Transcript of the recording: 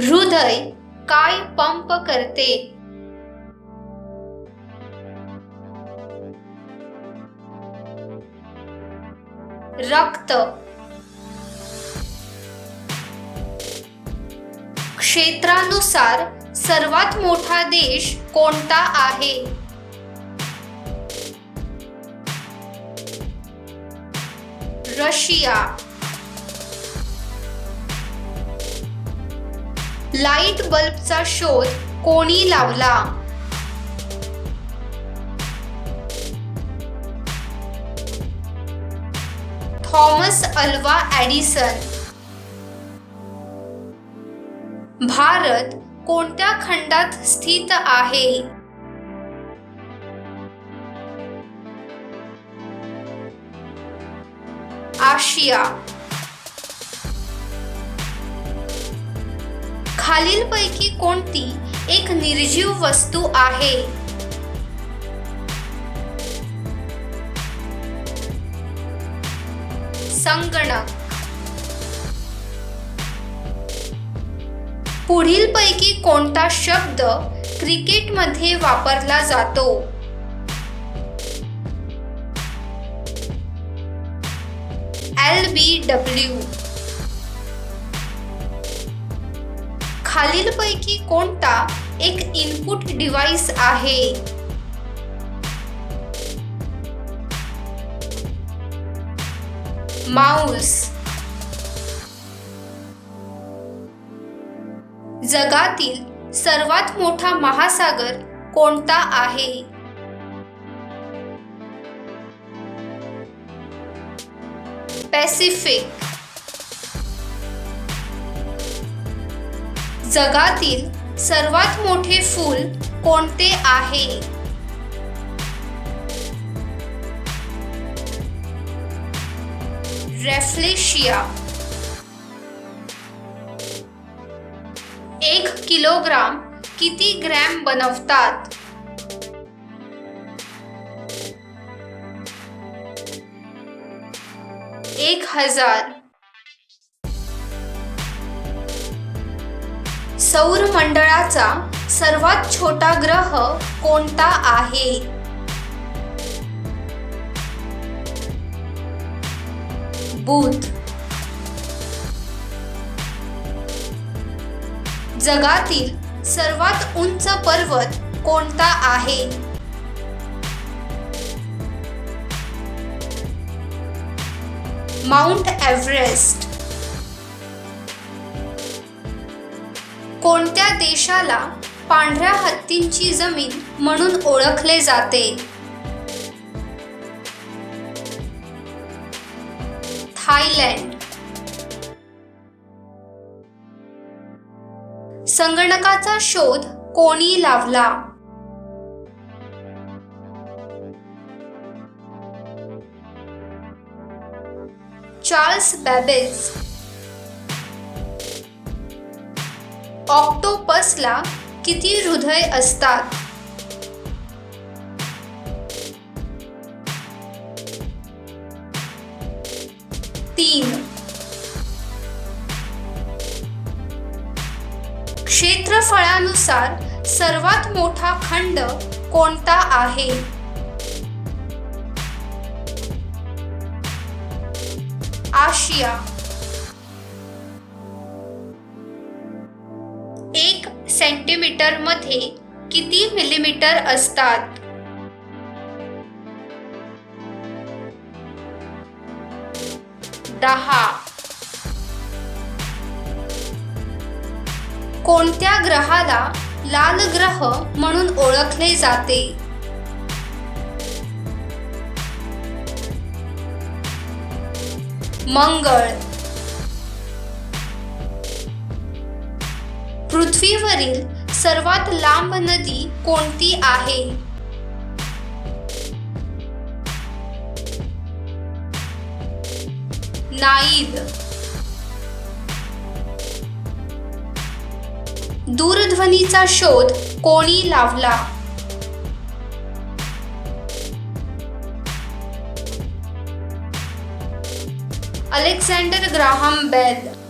हृदय काय पंप करते? रक्त. क्षेत्रानुसार सर्वात मोठा देश कोणता आहे? रशिया. लाइट बल्बचा शोध कोणी लावला? थॉमस अल्वा ॲडिसन भारत कोणत्या खंडात स्थित आहे? आशिया. खालीलपैकी कोणती एक निर्जीव वस्तू आहे? संगणक. पुढीलपैकी कोणता शब्द क्रिकेटमध्ये वापरला जातो? L B W. खालीलपैकी कोणता एक इनपुट डिव्हाइस आहे? माऊस. जगातील सर्वात मोठा महासागर कोणता आहे? पॅसिफिक. जगातील सर्वात मोठे फूल कोणते आहे? रेफ्लेशिया. एक किलोग्राम किती ग्रॅम बनवतात? एक हजार सौर मंडळाचा सर्वात छोटा ग्रह कोणता आहे? बुध. जगातील सर्वात उंच पर्वत कोणता आहे? Mount Everest. कोणत्या देशाला पांढऱ्या हत्तींची जमीन म्हणून ओळखले जाते? थायलंड. संगणकाचा शोध कोणी लावला? Charles Babbage. ऑक्टोपसला किती हृदय असतात? तीन. क्षेत्रफळानुसार सर्वात मोठा खंड कोणता आहे? आशिया. सेंटीमीटरमध्ये सेंटीमीटरमध्ये किती मिलीमीटर असतात? दहा. कोणत्या ग्रहाला लाल ग्रह म्हणून ओळखले जाते? मंगळ. पृथ्वीवरील सर्वात लांब नदी कोणती आहे? नाईल. दूरध्वनीचा शोध कोणी लावला? Alexander Graham Bell.